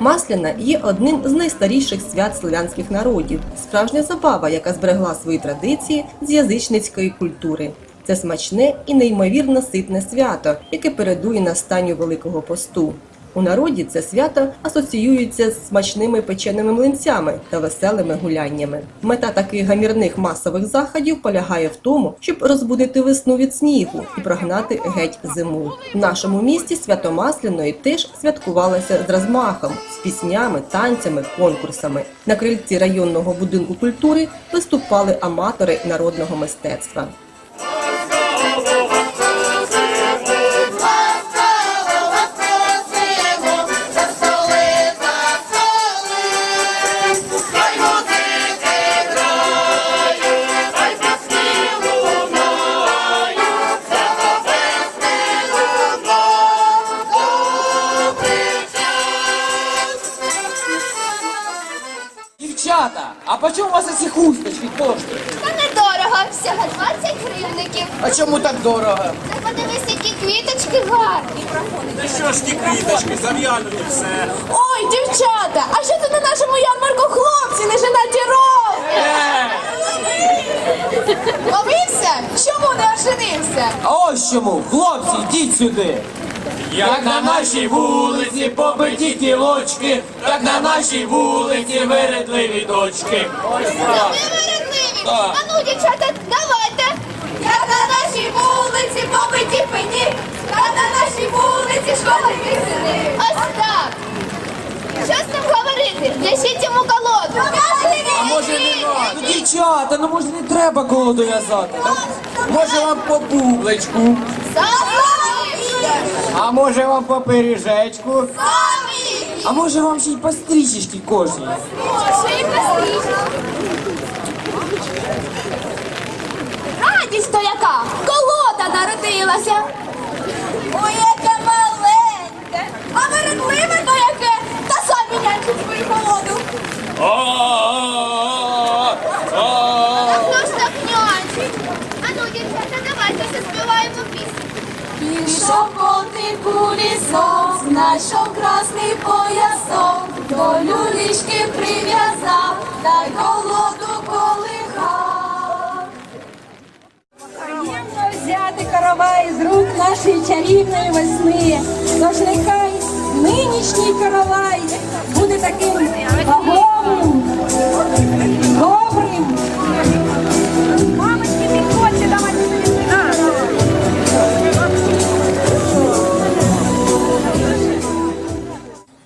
Масляна є одним з найстаріших свят слов'янських народів, справжня забава, яка зберегла свої традиції з язичницької культури. Це смачне і неймовірно ситне свято, яке передує настанню Великого посту. У народі це свято асоціюється з смачними печеними млинцями та веселими гуляннями. Мета таких гамірних масових заходів полягає в тому, щоб розбудити весну від снігу і прогнати геть зиму. В нашому місті свято Масляної теж святкувалося з розмахом, з піснями, танцями, конкурсами. На крильці районного будинку культури виступали аматори народного мистецтва. А чому так дорого? Та подивись, які квіточки гарні. Та що ж ті квіточки, зав'януть і все. Ой, дівчата, а що це на нашому ярмарку хлопці не женаті рози? Ловився? Чому не оженився? А ось чому, хлопці, йдіть сюди. Як на нашій вулиці побиті тілочки, так на нашій вулиці вередливі дочки. Ось Та так. ви вередливі. Так. А ну, дівчата, давайте. Вулиці побиті пені, як на нашій вулиці школа сини. Ось так. Що з ним говорити? В'яжіть йому колоду. А може не? Ну, дівчата, ну може не треба колоду в'язати? Ну, Може вам по бубличку, а може вам по пиріжечку, а може вам ще й по стрічечки кожній. Радість то яка? Колода народилася. Ой, яке маленьке. А вередливе то яке? Та самі нянчить свою колоду. Хто ж так нянчить? А ну, дівчата, давайте заспіваємо пісню. Пішов котику лісом, знайшов красний поясок, до люлічки прив'язав, та й колоду взяти каравай з рук нашої чарівної весни. Тож нехай нинішній каравай буде таким вагомим, добрим. Мамочки, підходьте, давайте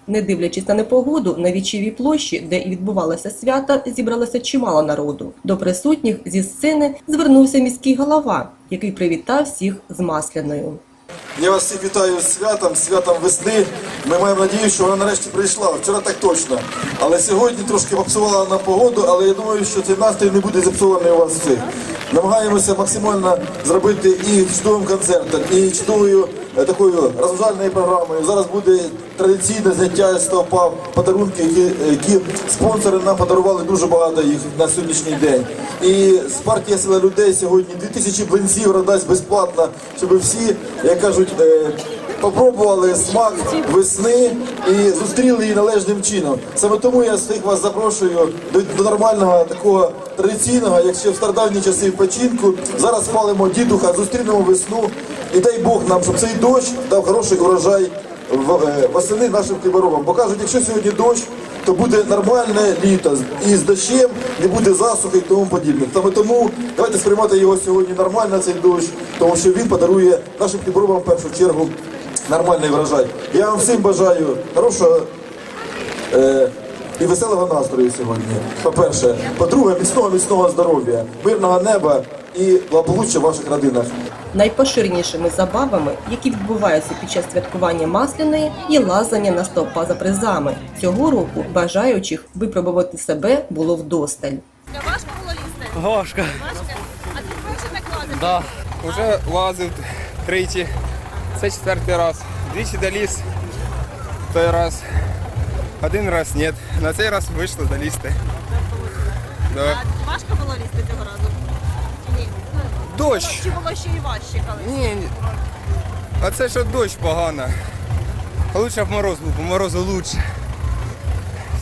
Не дивлячись на непогоду, на вічівій площі, де і відбувалося свято, зібралося чимало народу. До присутніх зі сцени звернувся міський голова, який привітав всіх з масляною. Я вас всіх вітаю з святом, святом весни. Ми маємо надію, що вона нарешті прийшла. Вчора так точно. Але сьогодні трошки попсувала нам погоду, але я думаю, що цей настрій не буде зіпсований у вас всіх. Намагаємося максимально зробити і чудовим концертом, і чудовою е, такою розважальною програмою. Зараз буде традиційне зняття з стовпа подарунки, які, які спонсори нам подарували дуже багато їх на сьогоднішній день. І з партія села людей сьогодні 2000 блинців роздасть безплатно, щоб всі, як кажуть, е, попробували смак весни і зустріли її належним чином. Саме тому я всіх вас запрошую до, нормального такого традиційного, як ще в стародавні часи печінку. Зараз спалимо дідуха, зустрінемо весну. І дай Бог нам, щоб цей дощ дав хороший урожай е, восени нашим хліборобам. Бо кажуть, якщо сьогодні дощ, то буде нормальне літо і з дощем не буде засухи і тому подібне. Саме тому давайте сприймати його сьогодні нормально, цей дощ, тому що він подарує нашим хліборобам в першу чергу нормальний врожай. Я вам всім бажаю хорошого е, і веселого настрою сьогодні. По-перше, по-друге, міцного міцного здоров'я, мирного неба і благополуччя в ваших родинах. Найпоширенішими забавами, які відбуваються під час святкування масляної, є лазання на стовпа за призами. Цього року бажаючих випробувати себе було вдосталь. Важко. було їсти важко. А ти вперше так лазиш? Да. Уже лазив тричі. Це четвертий раз. Двічі доліз. Той раз. Один раз ні. На цей раз вийшло долізти. Да. А важко було лізти цього разу? Чи ні? Дощ. Чи було ще і важче колись? Ні. ні. А це що дощ погано. А лучше б мороз був, бо морозу лучше.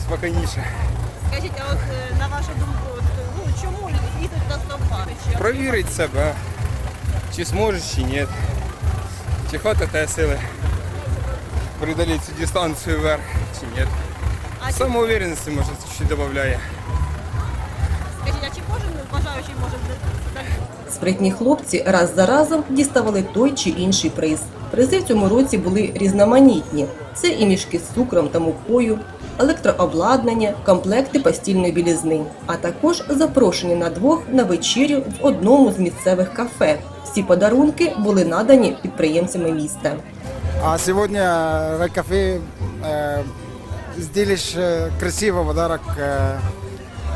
спокійніше. Скажіть, а от е, на вашу думку, от, ну чому їдуть до Стовбари? Провірить себе, чи зможеш, чи ні. Чи хватить те сили преодолеть цю дистанцію вверх, чи ні. Самоуверенності, може, чуть додає. скажіть, а чи кожен бажаючий може здати? Спритні хлопці раз за разом діставали той чи інший приз. Призи в цьому році були різноманітні: це і мішки з цукром та мукою, електрообладнання, комплекти постільної білізни, а також запрошені на двох на вечерю в одному з місцевих кафе. Всі подарунки були надані підприємцями міста. А сегодня в кафе э, сделаешь э, красивый подарок. э,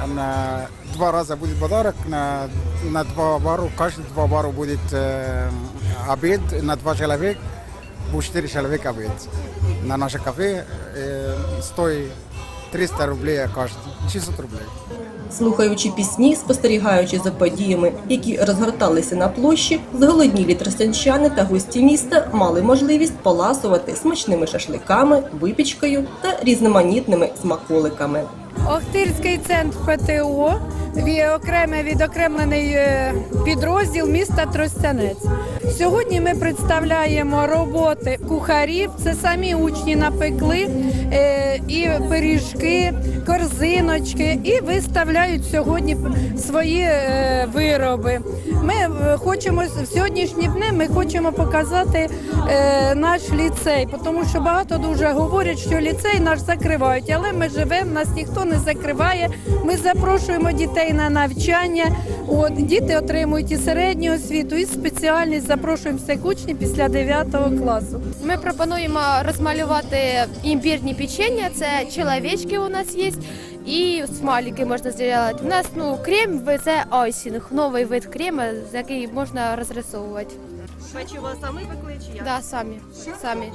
на два раза будет подарок, на, на два бару, каждый два бару будет э, обед, на два человека, будет четыре человека обед. На наше кафе э, стоит 300 рублей каждый, 600 рублей. Слухаючи пісні, спостерігаючи за подіями, які розгорталися на площі, зголоднілі тростянчани та гості міста мали можливість поласувати смачними шашликами, випічкою та різноманітними смаколиками. Охтирський центр ПТО окремий відокремлений е, підрозділ міста Тростянець. Сьогодні ми представляємо роботи кухарів. Це самі учні напекли е, і пиріжки, корзиночки, і виставляють сьогодні свої е, вироби. Ми е, хочемо в сьогоднішні дні ми хочемо показати наш ліцей, тому що багато дуже говорять, що ліцей наш закривають, але ми живемо, нас ніхто не закриває. Ми запрошуємо дітей на навчання. От діти отримують і середню освіту, і спеціальність. Запрошуємо всіх учнів після 9 класу. Ми пропонуємо розмалювати імбірні печення. Це чоловічки у нас є. І смайлики можна зробити. У нас ну крем це айсінг, новий вид крему, з який можна розрисовувати. Печиво самі пекли чи як? Да, самі. самі.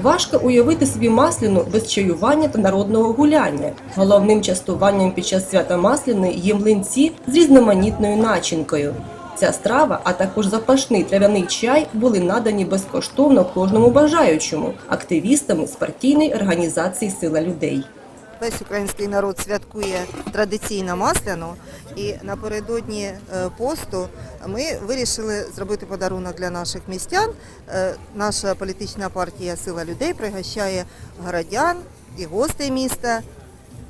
Важко уявити собі масляну без чаювання та народного гуляння. Головним частуванням під час свята масляної є млинці з різноманітною начинкою. Ця страва, а також запашний трав'яний чай були надані безкоштовно кожному бажаючому активістами з партійної організації Сила людей. Весь український народ святкує традиційно масляну, і напередодні е, посту ми вирішили зробити подарунок для наших містян. Е, Наша політична партія Сила людей пригощає городян і гостей міста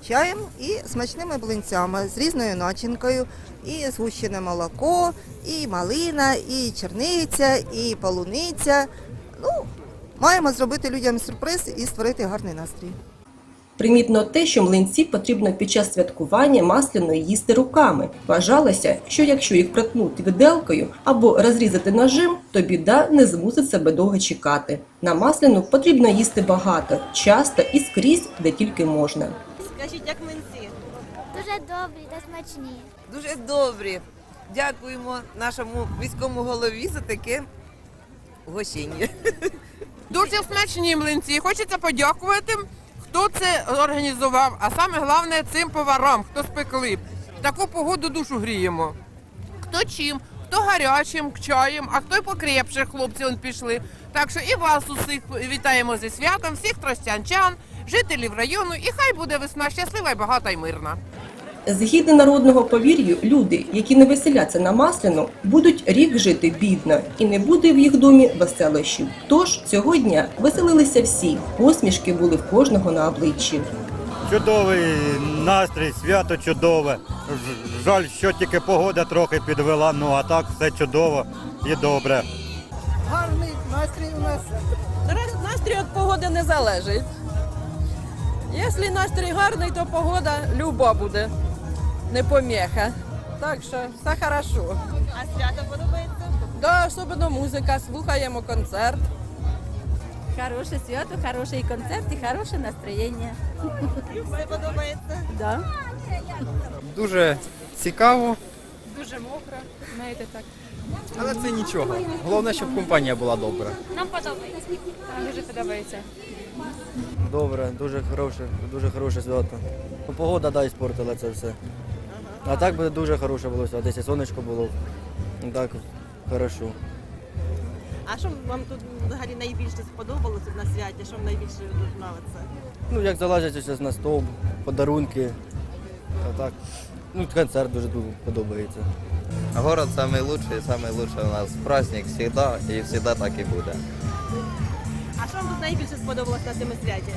чаєм і смачними блинцями з різною начинкою, і згущене молоко, і малина, і черниця, і полуниця. Ну, маємо зробити людям сюрприз і створити гарний настрій. Примітно те, що млинці потрібно під час святкування масляної їсти руками. Вважалося, що якщо їх проткнути виделкою або розрізати ножем, то біда не змусить себе довго чекати. На масляну потрібно їсти багато, часто і скрізь, де тільки можна. Скажіть, як млинці? Дуже добрі та смачні. Дуже добрі. Дякуємо нашому міському голові за таке гостіння. Дуже смачні млинці. Хочеться подякувати, хто це організував, а саме головне цим поварам, хто спекли. В таку погоду душу гріємо. Хто чим, хто гарячим, чаєм, а хто й покрепше, хлопці он пішли. Так що і вас усіх вітаємо зі святом, всіх тростянчан, жителів району, і хай буде весна щаслива і багата й мирна. Згідно народного повір'ю, люди, які не веселяться на масляну, будуть рік жити бідно і не буде в їх домі веселощів. Тож цього дня веселилися всі, посмішки були в кожного на обличчі. Чудовий настрій, свято чудове. Жаль, що тільки погода трохи підвела, ну а так все чудово і добре. Гарний настрій у нас. Настрій від погоди не залежить. Якщо настрій гарний, то погода люба буде. Не поміха. Так що все хорошо. А свято подобається? Да, особливо музика, слухаємо концерт. Хороше свято, хороший концерт і хороше настроєння. Все подобається. Да. Дуже цікаво, Дуже мокро, знаєте так. але це нічого. Головне, щоб компанія була добра. Нам подобається. Нам дуже подобається. Добре, дуже хороше, дуже хороше свято. Ну, Погода да, іспортила це все. А так буде дуже хороше було свято. Десь і сонечко було. Так, хорошо. А що вам тут взагалі найбільше сподобалося на святі? Що вам найбільше тут? Ну, як залазять зараз на стовп, подарунки. А так. Ну, концерт дуже дуже подобається. Город самый лучший, самый у нас праздник всегда, и всегда так и буде. Що вам тут найбільше сподобалося на цьому святі?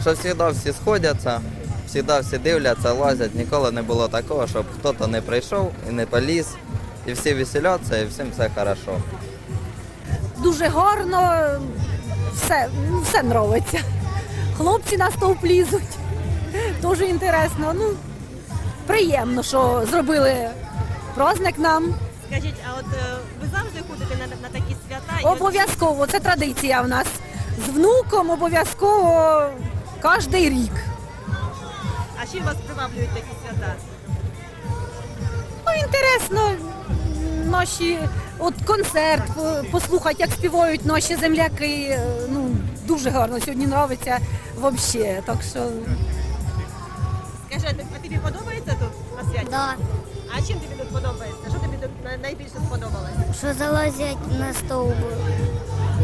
Що всегда всі сходяться, всегда всі дивляться, лазять, ніколи не було такого, щоб хтось не прийшов і не поліз, і всі веселяться, і всім все хорошо. Дуже гарно, все, ну, все подобається. Хлопці на стовп лізуть. Дуже інтересно. Ну, приємно, що зробили праздник нам. Скажіть, а от е, ви завжди ходите на, на такі свята? Обов'язково, це традиція в нас. З внуком обов'язково кожен рік. А чим вас приваблюють такі свята? Ну, інтересно, наші от концерт, послухати, як співають наші земляки. е, Ну, дуже гарно сьогодні подобається взагалі. Так що Скажи, а тобі подобається тут на святі? Да. А чим тобі тут подобається? Що тобі тут найбільше сподобалось? Що залазять на стовбур.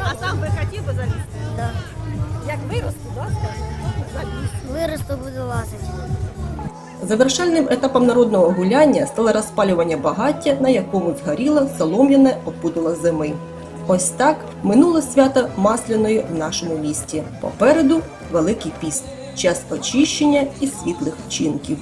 А сам би хотів би залізти? Да. Як виросту, да, скажи? Виросту буду лазити. Завершальним етапом народного гуляння стало розпалювання багаття, на якому згоріла солом'яне опудало зими. Ось так минуло свято масляної в нашому місті. Попереду Великий піст, час очищення і світлих вчинків.